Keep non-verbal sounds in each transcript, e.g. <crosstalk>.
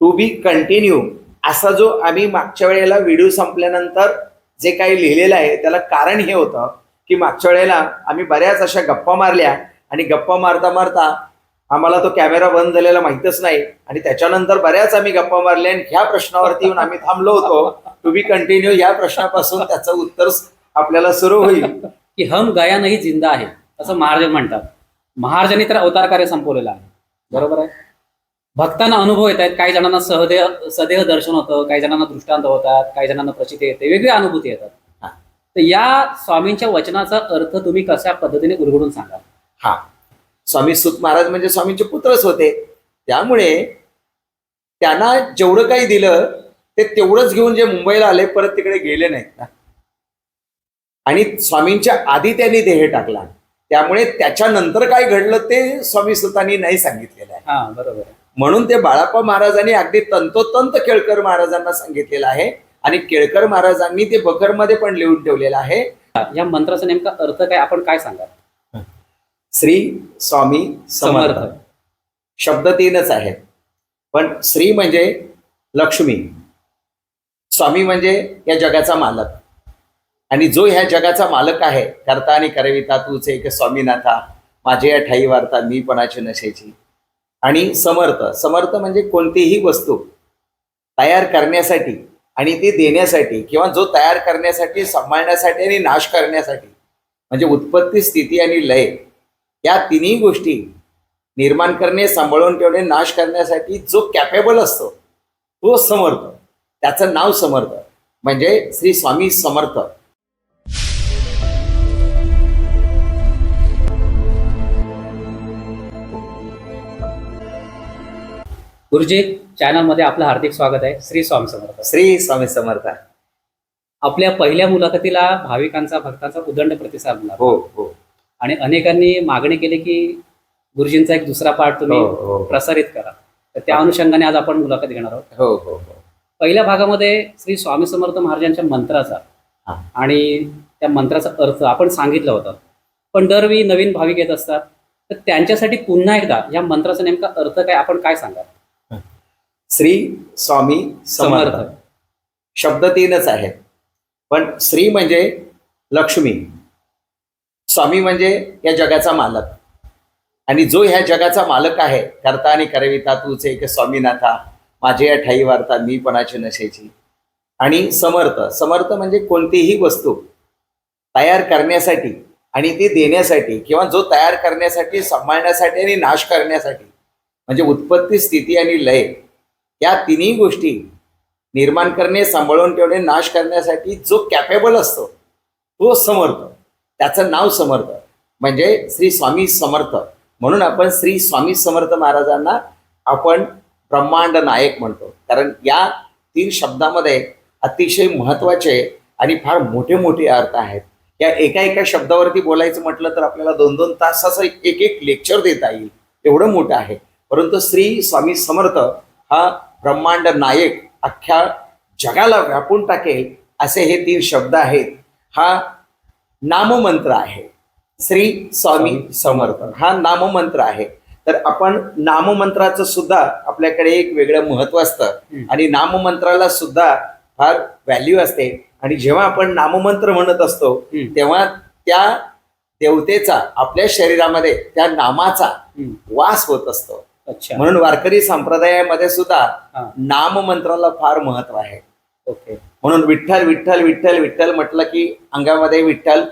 To be continue असा जो आम्ही मागच्या वेळेला व्हिडिओ संपल्यानंतर जे काही लिहिलेलं आहे त्याला कारण हे होतं की मागच्या वेळेला आम्ही बऱ्याच अशा गप्पा मारल्या आणि गप्पा मारता मारता आम्हाला तो कॅमेरा बंद झालेला माहीतच नाही आणि त्याच्यानंतर बऱ्याच आम्ही गप्पा मारल्या आणि ह्या प्रश्नावरती येऊन आम्ही थांबलो होतो. टू बी कंटिन्यू या प्रश्नापासून त्याचं उत्तर आपल्याला सुरू होईल. की हम गया नाही जिंदा आहे. असं महाराज म्हणतात. महाराजांनी तर अवतार कार्य संपवलेलं आहे. बरोबर आहे? भक्तांना अनुभव येत आहेत. काही जणांना सहदेव सदेह दर्शन होतं काही जणांना दृष्टांत होतात काही जणांना प्रचिती येते वेगळ्या अनुभूती येतात. हा. तर या स्वामींच्या वचनाचा अर्थ तुम्ही कशा पद्धतीने उलगडून सांगा हा. स्वामी सुत महाराज म्हणजे स्वामींचे पुत्रच होते. त्यामुळे त्यांना जेवढं काही दिलं ते तेवढंच घेऊन जे मुंबईला आले परत तिकडे गेले नाहीत ना. आणि स्वामींच्या आधी त्यांनी देह टाकला. त्यामुळे त्याच्यानंतर काय घडलं ते स्वामी सुतांनी नाही सांगितलेलं आहे. हा बरोबर म्हणून ते बाळाप्पा महाराजांनी अगदी तंतोतंत केळकर महाराजांना सांगितलेलं आहे. आणि केळकर महाराजांनी ते बखरमध्ये पण लिहून ठेवलेलं आहे. या मंत्राचा नेमका अर्थ काय? आपण काय सांगा श्री स्वामी समर्थ. समर्थ. शब्द तीनच आहेत पण श्री म्हणजे लक्ष्मी. स्वामी म्हणजे या जगाचा मालक. आणि जो ह्या जगाचा मालक आहे करता आणि करविता तूच एक स्वामीनाथा. माझे या ठाई वार्ता मी पणाची नशेची. आणि समर्थ. समर्थ म्हणजे कोणतीही वस्तू तयार करण्यासाठी आणि ती देण्यासाठी किंवा जो तयार करण्यासाठी सांभाळण्यासाठी आणि नाश करण्यासाठी म्हणजे उत्पत्ती स्थिती आणि लय या तिन्ही गोष्टी निर्माण करणे सांभाळून ठेवणे नाश करण्यासाठी जो कॅपेबल असतो तो समर्थ. त्याचं नाव समर्थ. म्हणजे श्री स्वामी समर्थ. गुरुजी चॅनलमध्ये आपलं हार्दिक स्वागत आहे. श्री स्वामी समर्थ. श्री स्वामी समर्थ. आपल्या पहिल्या मुलाखतीला भाविकांचा भक्तांचा उदंड प्रतिसाद मिळाला. हो हो. आणि अनेकांनी मागणी केली की गुरुजींचा एक दुसरा पार्ट तुम्ही हो, हो. प्रसारित करा. तर त्या अनुषंगाने आज आपण मुलाखत घेणार आहोत. हो हो हो. पहिल्या भागामध्ये श्री स्वामी समर्थ महाराजांच्या मंत्राचा हा. आणि त्या मंत्राचा अर्थ आपण सांगितलं होतं. पण दरवेळी नवीन भाविक येत असतात. तर त्यांच्यासाठी पुन्हा एकदा या मंत्राचा नेमका अर्थ काय आपण काय सांगा श्री स्वामी समर्थ. शब्द तीनच आहेत. पण श्री म्हणजे लक्ष्मी. स्वामी म्हणजे या जगाचा मालक. आणि जो ह्या जगाचा मालक आहे करता आणि करविता तूच एक स्वामीनाथा माझे या ठाई वार्ता मी पणाची नशेची. आणि समर्थ. समर्थ म्हणजे कोणतीही वस्तू तयार करण्यासाठी आणि ती देण्यासाठी किंवा जो तयार करण्यासाठी सांभाळण्यासाठी आणि नाश करण्यासाठी. म्हणजे उत्पत्ती स्थिती आणि लय. या तिन्ही गोष्टी निर्माण करणे सांभाळून ठेवणे नाश करण्यासाठी जो कॅपेबल असतो तो समर्थ. त्याचं नाव समर्थ. म्हणजे श्री स्वामी समर्थ. म्हणून आपण श्री स्वामी समर्थ महाराजांना आपण ब्रह्मांड नायक म्हणतो. कारण या तीन शब्दामध्ये अतिशय महत्त्वाचे आणि फार मोठे मोठे अर्थ आहेत. या एका एका शब्दावरती बोलायचं म्हटलं तर आपल्याला दोन दोन तासाचं एक एक लेक्चर देता येईल. एवढं मोठं आहे. परंतु श्री स्वामी समर्थ हा ब्रह्मांड नायक अख्ख्या जगाला व्यापून टाकेल असे हे तीन शब्द आहेत. हा नाममंत्र आहे. श्री स्वामी समर्थ. हा नाममंत्र आहे. तर आपण नाममंत्राचं सुद्धा आपल्याकडे एक वेगळं महत्त्व असतं. आणि नाममंत्राला सुद्धा फार व्हॅल्यू असते. आणि जेव्हा आपण नाममंत्र म्हणत असतो. तेव्हा त्या देवतेचा आपल्या शरीरामध्ये त्या नामाचा. वास होत असतो. म्हणून वारकरी संप्रदायामध्ये सुद्धा हा. नाममंत्राला फार महत्त्व आहे. ओके. म्हणून विठ्ठल विठ्ठल विठ्ठल विठ्ठल म्हटलं की अंगामध्ये विठ्ठल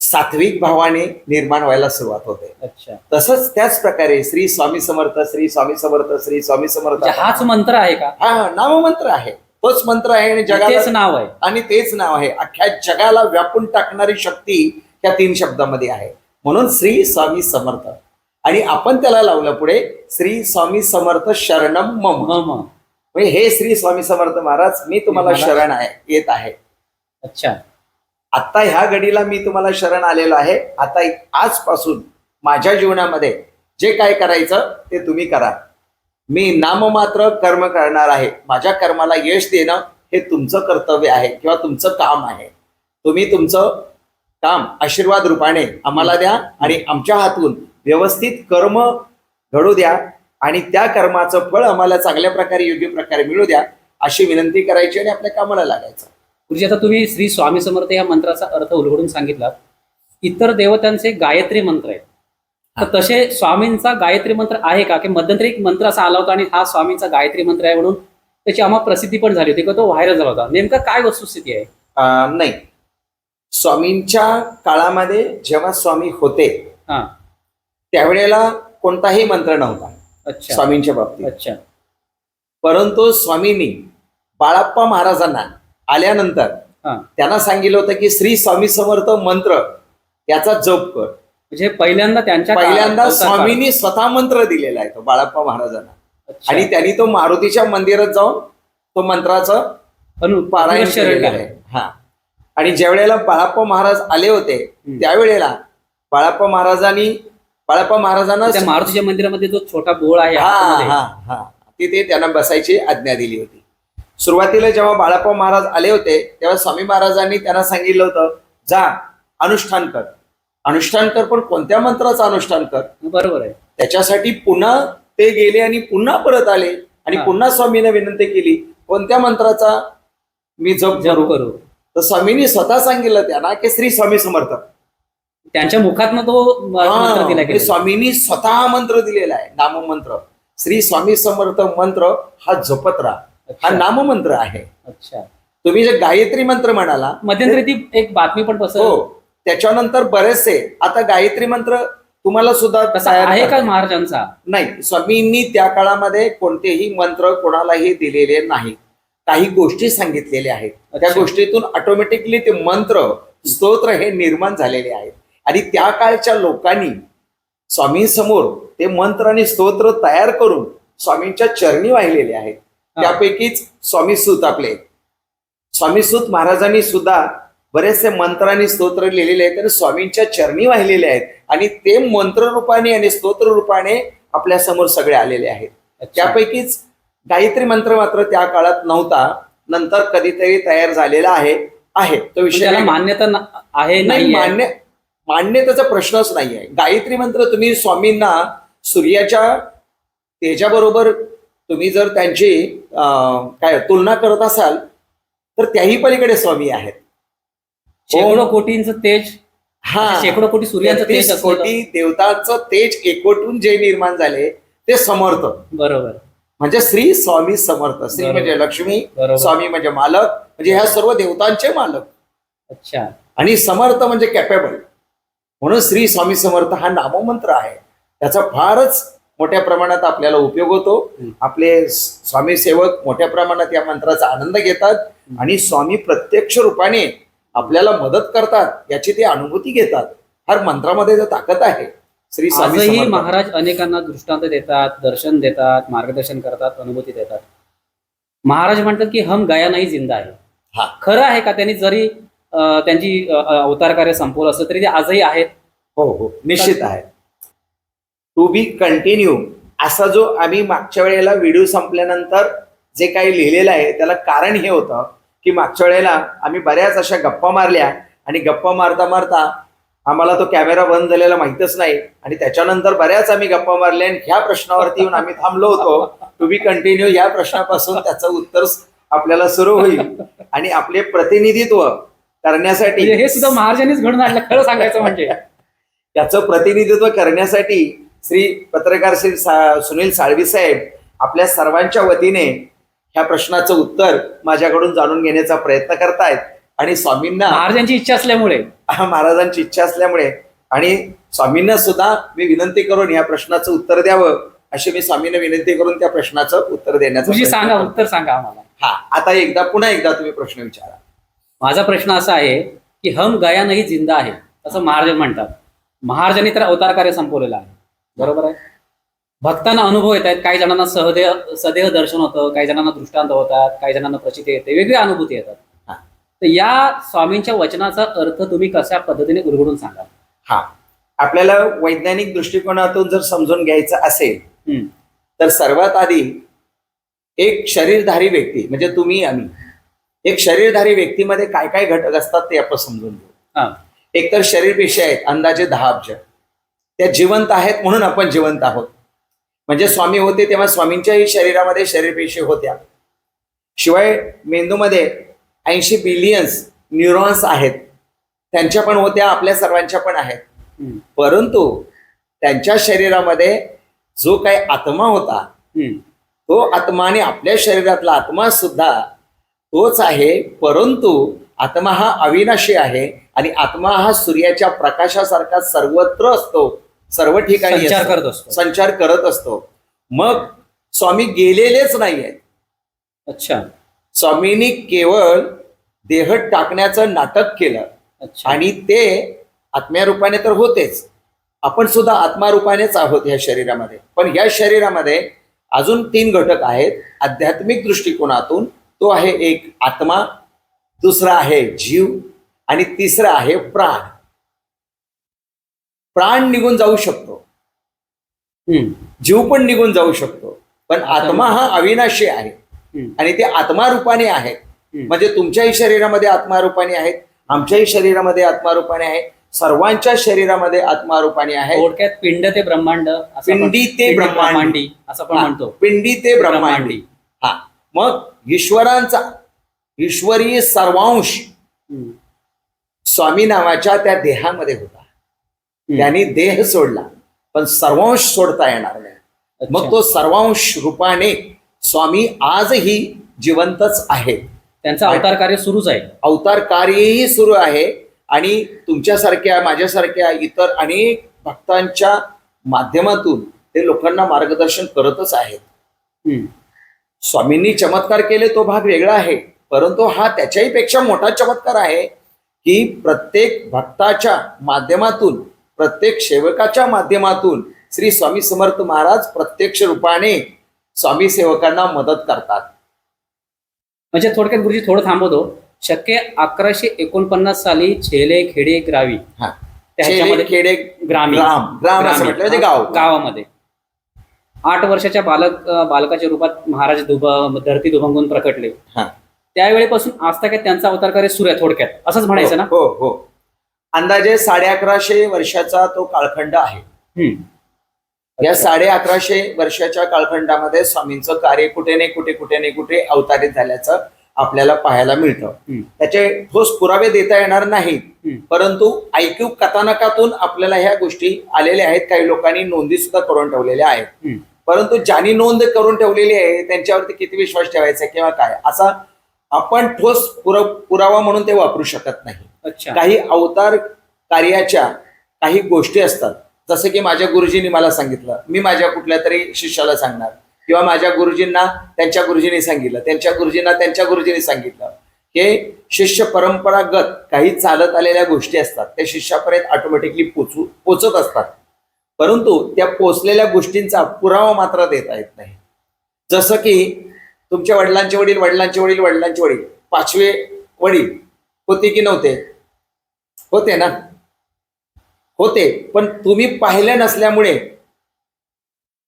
सात्विक भावाने निर्माण व्हायला सुरुवात होते. अच्छा. तसंच त्याच प्रकारे श्री स्वामी समर्थ श्री स्वामी समर्थ श्री स्वामी समर्थ. म्हणजे हाच मंत्र आहे का? हा हा, नाममंत्र आहे. तोच मंत्र आहे आणि तेच जगाला नाव आहे. आणि तेच नाव आहे. अख्ख्या जगाला व्यापून टाकणारी शक्ती त्या तीन शब्दामध्ये आहे. म्हणून श्री स्वामी समर्थ. आणि आपण त्याला लावलं पुढे श्री स्वामी समर्थ शरणम मम. म्हणजे हे श्री स्वामी समर्थ महाराज मी तुम्हाला शरण आहे येत आहे. अच्छा. आता ह्या घडीला मी तुम्हाला शरण आलेलो आहे. आता आजपासून माझ्या जीवनामध्ये जे काय करायचं ते तुम्ही करा. मी नाममात्र कर्म करणार आहे. माझ्या कर्माला यश देणं हे तुमचं कर्तव्य आहे किंवा तुमचं काम आहे. तुम्ही तुमचं काम आशीर्वाद रूपाने आम्हाला द्या आणि आमच्या हातून व्यवस्थित कर्म घडू द्या आणि त्या कर्माचं फळ आम्हाला चांगल्या प्रकारे योग्य प्रकारे मिळू द्या अशी विनंती करायची आणि आपल्या कामाला लागायचं. गुरुजी आता तुम्ही श्री स्वामी समर्थ या मंत्राचा अर्थ उलगडून सांगितला इतर देवतांचे गायत्री मंत्र आहेत. तर तसे स्वामींचा गायत्री मंत्र आहे का? की मध्यंतरी एक मंत्र असा आला होता आणि हा स्वामींचा गायत्री मंत्र आहे म्हणून त्याची आम्हाला प्रसिद्धी पण झाली होती किंवा तो व्हायरल झाला होता. नेमकं काय वस्तुस्थिती आहे? नाही. स्वामींच्या काळामध्ये जेव्हा स्वामी होते हा. त्यावेळेला कोणताही मंत्र नव्हता अच्छा. स्वामींच्या बाबतीत. अच्छा. परंतु स्वामींनी बाळाप्पा महाराजांना आल्यानंतर त्यांना सांगितलं होतं की श्री स्वामी समर्थ मंत्र याचा जप कर. म्हणजे पहिल्यांदा त्यांच्या पहिल्यांदा स्वामींनी स्वतः मंत्र दिलेला आहे तो बाळाप्पा महाराजांना. आणि त्यांनी तो मारुतीच्या मंदिरात जाऊन तो मंत्राचं पारायण केलेलं केलं. आहे हा. आणि ज्या वेळेला बाळाप्पा महाराज आले होते. त्यावेळेला बाळाप्पा महाराजांनी बाळाप्पा महाराजांना त्या मारुतीच्या मंदिरामध्ये जो छोटा बोळ आहे हा हा हा. तिथे त्यांना बसायची आज्ञा दिली होती. सुरुवातीला जेव्हा बाळाप्पा महाराज आले होते तेव्हा स्वामी महाराजांनी त्यांना सांगितलं होतं जा अनुष्ठान कर. अनुष्ठान कर पण कोणत्या मंत्राचं अनुष्ठान कर? बरोबर आहे. त्याच्यासाठी पुन्हा ते गेले आणि पुन्हा परत आले आणि. पुन्हा स्वामीने विनंती केली कोणत्या मंत्राचा? मी जप जप करू. करू. तर स्वामींनी स्वतः सांगितलं त्यांना की श्री स्वामी समर्थ. त्यांच्या मुखातनं तो मंत्र दिला म्हणजे गेला स्वामींनी स्वतः मंत्र दिलेला आहे नाममंत्र. श्री स्वामी समर्थ मंत्र हा जपत राहा. हा अच्छा. नाममंत्र आहे. अच्छा. तुम्ही जे गायत्री मंत्र म्हणाला मध्यंतरी ती एक बातमी पण हो पसरली त्याच्यानंतर बरेचसे आता गायत्री मंत्र तुम्हाला सुद्धा तसा तयार आहे का करता महाराजांचा? नाही स्वामींनी त्या काळामध्ये कोणतेही मंत्र कोणालाही दिलेले नाही. काही गोष्टी सांगितलेल्या आहेत. त्या अच्छा. गोष्टीतून ऑटोमॅटिकली ते मंत्र स्तोत्र हे निर्माण झालेले आहेत. आणि त्या काळच्या लोकांनी स्वामींसमोर ते मंत्र आणि स्तोत्र तयार करून स्वामींच्या चरणी वाहिलेले आहेत. त्यापैकीच स्वामी सूत आपले. स्वामी सूत महाराजांनी सुद्धा बरेचसे मंत्र आणि स्तोत्र लिहिलेले आहेत आणि स्वामींच्या चरणी वाहिलेले आहेत. आणि ते मंत्र रूपाने आणि स्तोत्र रूपाने आपल्यासमोर सगळे आलेले आहेत. त्यापैकीच गायत्री मंत्र मात्र त्या काळात नव्हता. नंतर कधीतरी तयार झालेला आहे आहे. तो विषय. मान्यता आहे नाही मान्य मान्यतेचा प्रश्नच नाही आहे गायत्री मंत्र तुम्ही स्वामींना सूर्याच्या तेजाबरोबर तुम्ही जर त्यांची काय तुलना करत असाल तर त्याही पलीकडे स्वामी आहेत. शेकडो कोटींचं तेज हा. शेकडो कोटी सूर्यांचं तेज कोटी देवतांचं तेज एकवटून जे निर्माण झाले ते समर्थ. बरोबर. म्हणजे श्री स्वामी समर्थ. श्री. म्हणजे लक्ष्मी स्वामी म्हणजे मालक म्हणजे ह्या सर्व देवतांचे मालक. अच्छा. आणि समर्थ म्हणजे कॅपेबल म्हणून श्री स्वामी समर्थ हा नाममंत्र आहे. त्याचा फारच मोठ्या प्रमाणात आपल्याला उपयोग होतो. आपले स्वामी सेवक मोठ्या प्रमाणात या मंत्राचा आनंद घेतात आणि स्वामी प्रत्यक्ष रूपाने आपल्याला मदत करतात याची ते अनुभूती घेतात. हर मंत्रामध्ये जर ताकद आहे. श्री स्वामी. महाराज अनेकांना दृष्टांत देतात दर्शन देतात मार्गदर्शन करतात अनुभूती देतात. महाराज म्हणतात की हम गया नाही जिंदा आहे हा. खरं आहे का त्यांनी जरी त्यांची अवतार कार्य संपवलं असलं तरी ते आजही आहेत. हो हो. निश्चित आहे टू बी कंटिन्यू असा जो आम्ही मागच्या वेळेला व्हिडिओ संपल्यानंतर जे काही लिहिलेलं आहे त्याला कारण हे होतं की मागच्या वेळेला आम्ही बऱ्याच अशा गप्पा मारल्या आणि गप्पा मारता मारता आम्हाला तो कॅमेरा बंद झालेला माहितच नाही आणि त्याच्यानंतर बऱ्याच आम्ही गप्पा मारल्या आणि ह्या प्रश्नावरती येऊन आम्ही थांबलो होतो. टू बी कंटिन्यू या प्रश्नापासून त्याचं उत्तर आपल्याला सुरू होईल. आणि आपले प्रतिनिधित्व करण्यासाठी म्हणजे हे सुद्धा महाराजांनीच घडून आणलं खरं सांगायचं म्हणजे. <laughs> याचं प्रतिनिधित्व करण्यासाठी श्री पत्रकार श्री सा- सुनील साळवी साहेब आपल्या सर्वांच्या वतीने ह्या प्रश्नाचं उत्तर माझ्याकडून जाणून घेण्याचा प्रयत्न करतायत. आणि स्वामींना महाराजांची इच्छा असल्यामुळे. <laughs> महाराजांची इच्छा असल्यामुळे. आणि स्वामींना सुद्धा मी विनंती करून या प्रश्नाचं उत्तर द्यावं अशी मी स्वामींना विनंती करून त्या प्रश्नाचं उत्तर देण्याचा सांगा. उत्तर सांगा आम्हाला. हा आता एकदा पुन्हा एकदा तुम्ही प्रश्न विचारा. माझा प्रश्न असा आहे की हम गया नाही जिंदा आहे असं महाराज म्हणतात. महाराजांनी तर अवतार कार्य संपवलेलं आहे. बरोबर आहे? भक्तांना अनुभव येत आहेत काही जणांना सहदेव सदेह दर्शन होतं काही जणांना दृष्टांत होतात काही जणांना प्रचिती येते वेगळ्या अनुभूती येतात. हा. तर या स्वामींच्या वचनाचा अर्थ तुम्ही कशा पद्धतीने उलगडून सांगा हा. आपल्याला वैज्ञानिक दृष्टिकोनातून जर समजून घ्यायचं असेल. तर सर्वात आधी एक शरीरधारी व्यक्ती म्हणजे तुम्ही आम्ही एक शरीरधारी व्यक्तीमध्ये काय काय घटक असतात ते आपण समजून घेऊ. हा. एक तर शरीर पेशी आहेत अंदाजे दहा अब्ज. त्या जिवंत आहेत म्हणून आपण जिवंत आहोत. म्हणजे स्वामी होते तेव्हा स्वामींच्याही शरीरामध्ये शरीरपेशी होत्या. शिवाय मेंदूमध्ये ऐंशी बिलियन्स न्यूरॉन्स आहेत. त्यांच्या पण होत्या आपल्या सर्वांच्या पण आहेत. परंतु त्यांच्या शरीरामध्ये जो काही आत्मा होता. तो आत्मा आणि आपल्या शरीरातला आत्मा सुद्धा तोच आहे परंतु आत्मा हा अविनाशी आहे आणि आत्मा हा सूर्याच्या प्रकाशासारखा सर्वत्र असतो सर्व ठिकाणी संचार. करत असतो. संचार करत असतो. मग स्वामी गेलेलेच नाही आहेत अच्छा. स्वामींनी केवळ देह टाकण्याचं नाटक केलं अच्छा. आणि ते आत्म्यारूपाने तर होतेच. आपण सुद्धा आत्मारूपानेच आहोत या शरीरामध्ये. पण या शरीरामध्ये अजून तीन घटक आहेत आध्यात्मिक दृष्टिकोनातून तो आहे एक आत्मा दुसरा आहे जीव आणि तिसरा आहे प्राण. प्राण निघून जाऊ शकतो. जीव पण निघून जाऊ शकतो. पण आत्मा हा अविनाशी आहे. आणि ते आत्मारूपाने आहे. म्हणजे तुमच्याही शरीरामध्ये आत्मारूपाने आहेत आमच्याही शरीरामध्ये आत्मारूपाने आहे सर्वांच्या शरीरामध्ये आत्मारूपाने आहे. थोडक्यात पिंड ते ब्रह्मांड पिंडी ते ब्रह्मांडी. असं पण म्हणतो. पिंडी ते ब्रह्मांडी. हा. मग ईश्वरांचा ईश्वरी सर्वांश. स्वामी नावाच्या त्या देहामध्ये होता. त्यांनी देह सोडला पण सर्वांश सोडता येणार नाही. मग तो सर्वांश रूपाने स्वामी आजही जिवंतच आहे त्यांचं अवतार कार्य सुरूच आहे अवतार कार्यही सुरू आहे आणि तुमच्यासारख्या माझ्यासारख्या इतर अनेक भक्तांच्या माध्यमातून ते लोकांना मार्गदर्शन करतच आहेत. स्वामींनी चमत्कार केले तो भाग वेगळा आहे. परंतु हा त्याच्याही पेक्षा मोठा चमत्कार आहे की प्रत्येक भक्ताच्या माध्यमातून प्रत्येक सेवकाच्या माध्यमातून श्री स्वामी समर्थ महाराज प्रत्यक्ष रूपाने स्वामी सेवकांना मदत करतात. म्हणजे थोडक्यात गुरुजी थोडं थांबवतो. शक्य अकराशे एकोणपन्नास साली छेले खेडे ग्रावी. हा. त्याच्यामध्ये खेडे ग्रामीण ग्राम. ग्राम असं म्हटलं म्हणजे गाव. गावामध्ये. आठ वर्षाच्या बालक बालकाच्या रूपात महाराज दुब धरती दुभंगून प्रकटले हा. त्यावेळेपासून आज तक त्यांचा अवतार कार्य सुरू आहे थोडक्यात असंच म्हणायचं ना हो हो अंदाजे साडे अकराशे वर्षाचा तो कालखंड आहे. या साडे अकराशे वर्षाच्या कालखंडामध्ये स्वामींचं कार्य कुठे नाही कुठे कुठे नाही कुठे अवतारित झाल्याचं आपल्याला पाहायला मिळतं. त्याचे ठोस पुरावे देता येणार नाहीत. परंतु ऐक्यू कथानकातून आपल्याला ह्या गोष्टी आलेल्या आहेत काही लोकांनी नोंदी सुद्धा करून ठेवलेल्या आहेत. परंतु ज्यांनी नोंद करून ठेवलेली आहे त्यांच्यावरती किती विश्वास ठेवायचा किंवा काय? असा आपण ठोस पुर पुरावा म्हणून ते वापरू शकत नाही. काही अवतार कार्याच्या काही गोष्टी असतात. जसं की माझ्या गुरुजींनी मला सांगितलं. मी माझ्या कुठल्या तरी शिष्याला सांगणार. किंवा माझ्या गुरुजींना त्यांच्या गुरुजींनी सांगितलं. त्यांच्या गुरुजींना त्यांच्या गुरुजींनी सांगितलं. हे शिष्य परंपरागत काही चालत आलेल्या गोष्टी असतात. त्या शिष्यापर्यंत ऑटोमॅटिकली पोचू पोचत असतात. परंतु त्या पोचलेल्या गोष्टींचा पुरावा मात्र देता येत नाही जसं की तुमच्या वडिलांचे वडील वडिलांचे वडील वडिलांचे वडील पाचवे वडील होते की नव्हते होते ना होते पण तुम्ही पाहिले नसल्यामुळे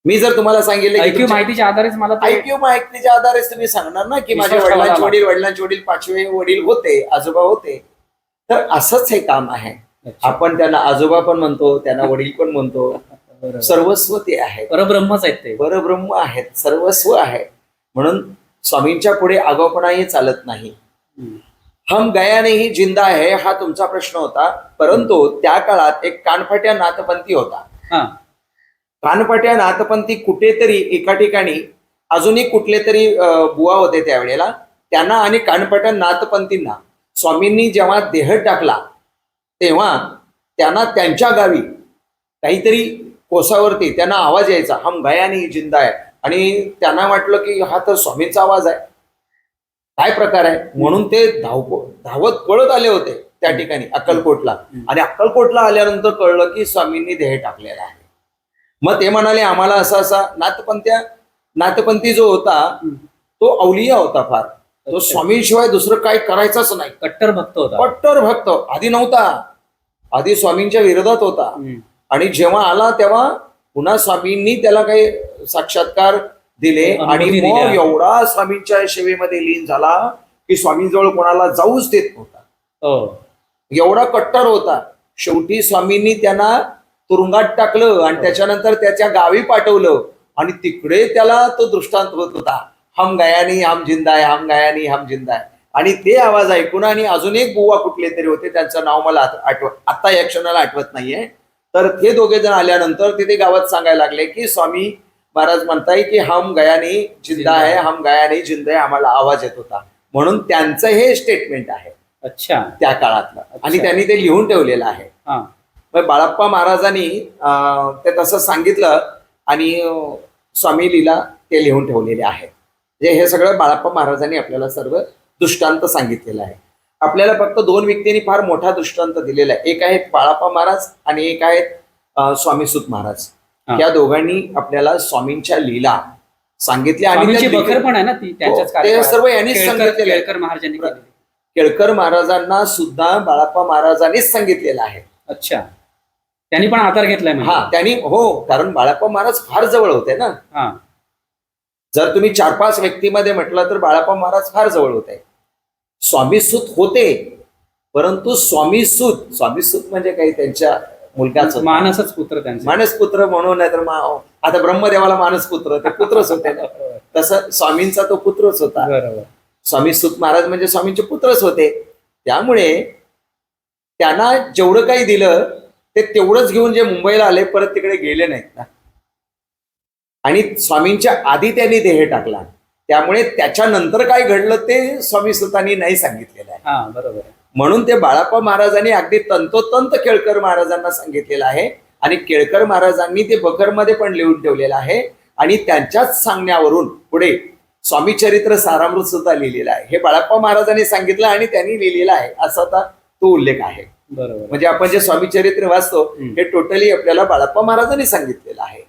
मी जर तुम्हाला सांगितलं माहितीच्या आधारेच मला ऐक्यू माहितीच्या आधारेच तुम्ही सांगणार ना की माझ्या वडिलांचे. वडील वडिलांचे वडील पाचवे वडील होते आजोबा होते तर असंच हे काम आहे. आपण त्यांना आजोबा पण म्हणतो त्यांना वडील पण म्हणतो. <laughs> सर्वस्व ते आहेत. परब्रह्मच आहेत ते. परब्रह्म आहेत सर्वस्व आहे. म्हणून स्वामींच्या पुढे आगाऊपणाही चालत नाही. हम गया नाही जिंदा आहे हा तुमचा प्रश्न होता. परंतु त्या काळात एक कानफाट्या नाथपंथी होता. हा. कानपट्या नाथपंथी कुठेतरी एका ठिकाणी अजूनही कुठले तरी बुवा होते त्यावेळेला. त्यांना आणि कानपट्या नाथपंथींना स्वामींनी जेव्हा देह टाकला तेव्हा त्यांना त्यांच्या गावी काहीतरी कोसावरती त्यांना आवाज यायचा हम गयानी जिंदा आहे आणि त्यांना वाटलं की हा तर स्वामींचा आवाज आहे. काय प्रकार आहे? म्हणून ते धाव धावत पळत आले होते त्या ठिकाणी अक्कलकोटला. आणि अक्कलकोटला आल्यानंतर कळलं की स्वामींनी देह टाकलेला आहे. मग ते म्हणाले आम्हाला असा असा नाथपंथ्या नाथपंथी जो होता तो अवलिया होता फार. तो. स्वामींशिवाय दुसरं काय करायचंच नाही. कट्टर भक्त होता. कट्टर भक्त आधी नव्हता. आधी स्वामींच्या विरोधात होता. आणि जेव्हा आला तेव्हा पुन्हा स्वामींनी त्याला काही साक्षात्कार दिले आणि. मग एवढा स्वामींच्या सेवेमध्ये लीन झाला की स्वामींजवळ कोणाला जाऊच देत नव्हता. हो. एवढा कट्टर होता. शेवटी स्वामींनी त्यांना तुरुंगात टाकलं आणि त्याच्यानंतर त्याच्या गावी पाठवलं आणि तिकडे त्याला तो दृष्टांत होत होता. हम गयानी हम जिंदा आहे हम गयानी हम जिंदा आहे आणि ते आवाज ऐकून आणि अजून एक बुवा कुठले तरी होते त्यांचं नाव मला आठ- आठवत आता या क्षणाला आठवत नाहीये. तर ते दोघे जण आल्यानंतर तिथे गावात सांगायला लागले की स्वामी महाराज म्हणताय की हम गयानी जिंदा आहे हम गयानी जिंदा आहे आम्हाला आवाज येत होता. म्हणून त्यांचं हे स्टेटमेंट आहे. अच्छा. त्या काळातलं. आणि. त्यांनी ते लिहून ठेवलेलं आहे. मग बाळाप्पा महाराजांनी ते तसं सांगितलं आणि स्वामी लीला ते लिहून ठेवलेले आहे म्हणजे हे सगळं बाळाप्पा महाराजांनी आपल्याला सर्व दृष्टांत सांगितलेलं आहे. आपल्याला फक्त दोन व्यक्तींनी फार मोठा दृष्टांत दिलेला आहे. एक आहेत बाळाप्पा महाराज आणि एक आहेत स्वामी सुत महाराज. या दोघांनी आपल्याला स्वामींच्या लीला सांगितल्या आणि पण आहे ना ती त्यांच्याच हो, ते. सर्व यांनीच केळकर सांगितलेलं. केळकर महाराजांनी केलेली. केळकर महाराजांना सुद्धा बाळाप्पा महाराजांनीच सांगितलेलं आहे. अच्छा. त्यांनी पण आधार घेतलाय म्हणजे. हा त्यांनी हो कारण बाळाप्पा महाराज फार जवळ होते ना. जर तुम्ही चार पाच व्यक्तीमध्ये म्हटलं तर बाळाप्पा महाराज फार जवळ होते. स्वामी सुत होते. परंतु स्वामी सुत स्वामी सुत म्हणजे काही त्यांच्या मुलगाच. मानसच पुत्र त्यांचे. मानसपुत्र म्हणून नाही तर आता ब्रह्मदेवाला मानसपुत्र ते पुत्रच होते ना. तसं स्वामींचा तो पुत्रच होता. स्वामी सुत महाराज म्हणजे स्वामींचे पुत्रच होते. त्यामुळे त्यांना जेवढं काही दिलं ते तेवढंच घेऊन जे मुंबईला आले परत तिकडे गेले नाहीत ना. आणि स्वामींच्या आधी त्यांनी देह टाकला. त्यामुळे त्याच्यानंतर काय घडलं ते स्वामी सुतांनी नाही सांगितलेलं आहे हा बरोबर. म्हणून ते बाळाप्पा महाराजांनी अगदी तंतोतंत केळकर महाराजांना सांगितलेलं आहे आणि केळकर महाराजांनी ते बखरमध्ये पण लिहून ठेवलेलं आहे आणि त्यांच्याच सांगण्यावरून पुढे स्वामी चरित्र सारामृत सुद्धा लिहिलेलं आहे हे बाळाप्पा महाराजांनी सांगितलं आणि त्यांनी लिहिलेलं आहे असा आता तो उल्लेख आहे बरोबर. म्हणजे आपण जे स्वामी चरित्र वाचतो. हे टोटली आपल्याला बाळाप्पा महाराजांनी सांगितलेलं आहे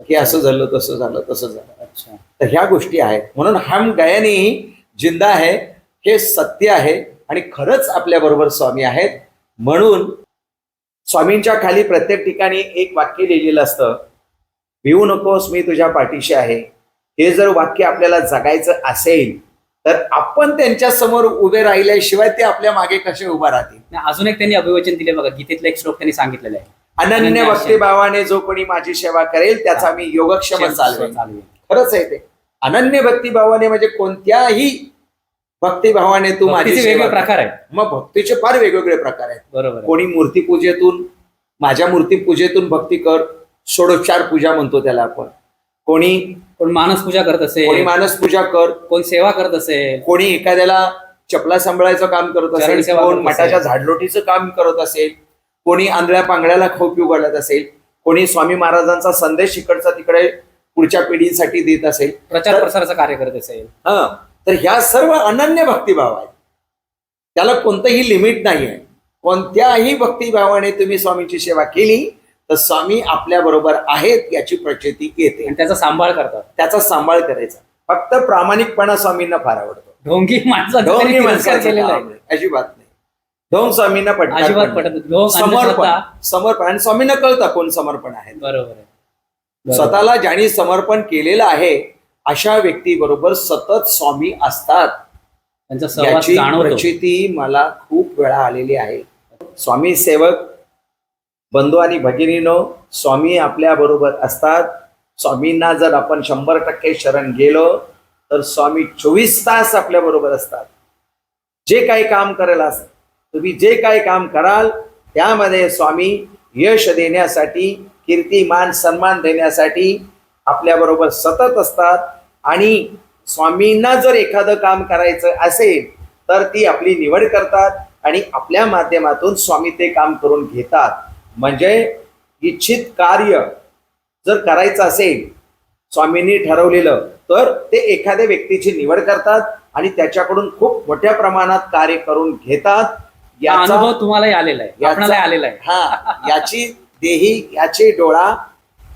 की असं झालं तसं झालं तसं झालं. अच्छा. तर ह्या गोष्टी आहेत. म्हणून हम गयानी जिंदा आहे हे सत्य आहे आणि खरंच आपल्या बरोबर स्वामी आहेत. म्हणून स्वामींच्या खाली प्रत्येक ठिकाणी एक वाक्य लिहिलेलं असतं भिवू नकोस मी तुझ्या पाठीशी आहे. हे जर वाक्य आपल्याला जगायचं असेल तर आपण त्यांच्यासमोर उभे राहिल्याशिवाय ते आपल्या मागे कसे उभा राहतील? नाही, अजून एक त्यांनी अभिवचन दिले बघा गीतेतला एक श्लोक त्यांनी सांगितलेला आहे. अनन्य अनन्य भक्तिभावाने जो कोणी माझी सेवा करेल त्याचा मी योगक्षम चालवेन. खरंच आहे ते. अनन्य भक्तिभावाने म्हणजे कोणत्याही भक्तिभावाने तू माझी भक्तीचे वेगवेगळे सेवा कर. प्रकार आहेत. मग भक्तीचे फार वेगवेगळे प्रकार आहेत. बरोबर आहे. कोणी मूर्ती पूजेतून माझ्या मूर्ती पूजेतून भक्ती कर षोडोपचार पूजा म्हणतो त्याला आपण. कोणी कोण मानस पूजा करत कोणी असेल मानस पूजा कर कोण सेवा करत असेल कोणी एखाद्याला चपला सांभाळायचं काम करत चरण असेल सेवा कोण करत मठाच्या असेल. झाडलोटीचं काम करत असेल कोणी आंधळ्या पांगळ्याला खाऊ पिऊ घालत असेल कोणी स्वामी महाराजांचा संदेश इकडचा तिकडे पुढच्या पिढीसाठी देत असेल प्रचार तर- प्रसाराचं कार्य करत असेल. हा तर ह्या सर्व अनन्य भक्तिभाव आहेत. त्याला कोणतंही लिमिट नाही आहे कोणत्याही भक्तिभावाने तुम्ही स्वामीची सेवा केली तर स्वामी आपल्या बरोबर आहेत याची प्रचिती येते आणि त्याचा सांभाळ करतात. त्याचा सांभाळ करायचा. फक्त प्रामाणिकपणा स्वामींना फार आवडतो. ढोंगी ढोंग. अजिबात नाही. ढोंग स्वामींना पटकन अजिबात पटत समर्पण. समर्पण. आणि स्वामींना कळतं कोण समर्पण आहे. बरोबर आहे. बरोबर. स्वतःला ज्यांनी समर्पण केलेलं आहे अशा व्यक्तीबरोबर सतत स्वामी असतात. याची प्रचिती मला खूप वेळा आलेली आहे. स्वामी सेवक बंधू आणि भगिनीनो स्वामी आपल्या बरोबर असतात. स्वामींना जर आपण शंभर टक्के शरण गेलो तर स्वामी चोवीस तास आपल्या बरोबर असतात. जे काही काम करेल असत तुम्ही जे काही काम कराल त्यामध्ये स्वामी यश देण्यासाठी कीर्ती मान सन्मान देण्यासाठी आपल्याबरोबर सतत असतात. आणि स्वामींना जर एखादं काम करायचं असेल तर ती आपली निवड करतात आणि आपल्या माध्यमातून स्वामी ते काम करून घेतात. म्हणजे इच्छित कार्य जर करायचं असेल स्वामींनी ठरवलेलं तर ते एखाद्या व्यक्तीची निवड करतात आणि त्याच्याकडून खूप मोठ्या प्रमाणात कार्य करून घेतात. याचा अनुभव तुम्हालाही आलेला आहे. आलेला आहे. हा याची देही याचे डोळा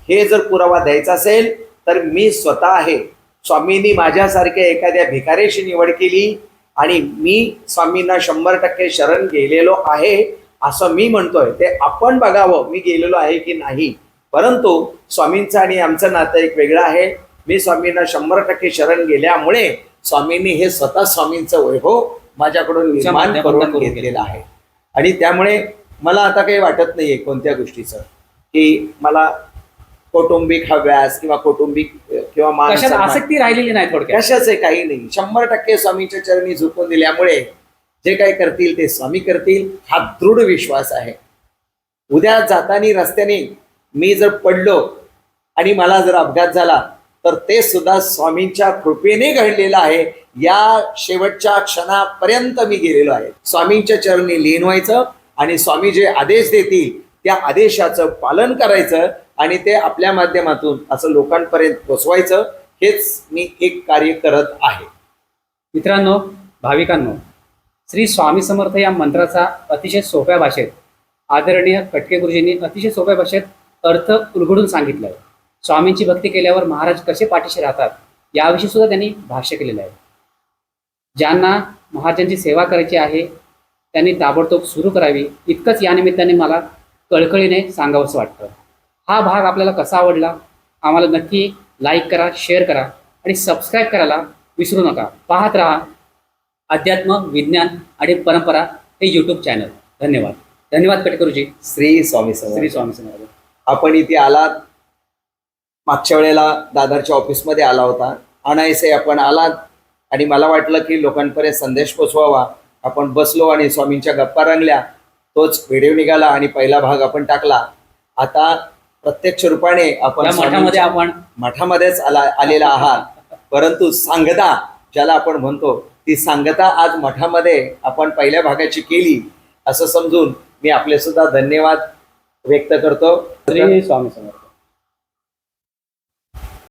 हे जर पुरावा द्यायचा असेल तर मी स्वतः आहे. स्वामींनी माझ्यासारख्या एखाद्या भिकाऱ्याशी निवड केली आणि मी स्वामींना शंभर टक्के शरण गेलेलो आहे. असं मी म्हणतोय ते आपण बघावं मी गेलेलो आहे की नाही. परंतु स्वामींचं आणि आमचं नातं एक वेगळं आहे. मी स्वामींना शंभर टक्के शरण गेल्यामुळे स्वामींनी हे स्वतः स्वामींचं वैभव माझ्याकडून निर्माण करून घेतलेलं आहे. आणि त्यामुळे मला आता काही वाटत नाहीये कोणत्या गोष्टीचं. की मला कौटुंबिक हव्यास किंवा कौटुंबिक किंवा. आसक्ती राहिलेली नाही थोडक्यात. कशाच आहे काही नाही. शंभर टक्के स्वामींच्या चरणी झुकून दिल्यामुळे जे काही करतील ते स्वामी करतील हा दृढ विश्वास आहे. उद्या जाताना रस्त्याने मी जर पडलो आणि मला जर अपघात झाला तर ते सुद्धा स्वामींच्या कृपेने घडलेलं आहे. या शेवटच्या क्षणापर्यंत मी गेलेलो आहे. स्वामींच्या चरणी लीन व्हायचं आणि स्वामी जे आदेश देतील त्या आदेशाचं पालन करायचं आणि ते आपल्या माध्यमातून असं लोकांपर्यंत पोचवायचं हेच मी एक कार्य करत आहे. मित्रांनो भाविकांनो श्री स्वामी समर्थ या मंत्राचा अतिशय सोप्या भाषेत आदरणीय कटके गुरुजींनी अतिशय सोप्या भाषेत अर्थ उलगडून सांगितलाय. स्वामींची भक्ती केल्यावर महाराज कसे पाठीशी राहतात याविषयी सुद्धा त्यांनी भाष्य केलेलं आहे. ज्यांना महाराजांची सेवा करायची आहे त्यांनी ताबडतोब सुरू करावी इतकंच या निमित्ताने मला कळकळीने सांगावंसं वाटतं. हा भाग आपल्याला कसा आवडला आम्हाला नक्की लाईक करा शेअर करा आणि सबस्क्राईब करायला विसरू नका. पाहत राहा अध्यात्म विज्ञान आणि परंपरा हे यूट्यूब चॅनल धन्यवाद. धन्यवाद कटकरूजी श्री स्वामी समर्थ. श्री स्वामी समर्थ. आपण इथे आलात. मागच्या वेळेला दादरच्या ऑफिसमध्ये आला होता. अनायसे आपण आलात. आणि मला वाटलं की लोकांपर्यंत संदेश पोचवावा. आपण बसलो आणि स्वामींच्या गप्पा रंगल्या. तोच व्हिडिओ निघाला आणि पहिला भाग आपण टाकला. आता प्रत्यक्ष रूपाने आपण या मठामध्ये स्वामींच्या आपण मठामध्येच आला आलेला आहात. परंतु सांगता ज्याला आपण म्हणतो ती सांगता आज मठामध्ये आपण पहिल्या भागाची केली असं समजून मी आपले सुद्धा धन्यवाद व्यक्त करतो. श्री स्वामी समर्थ.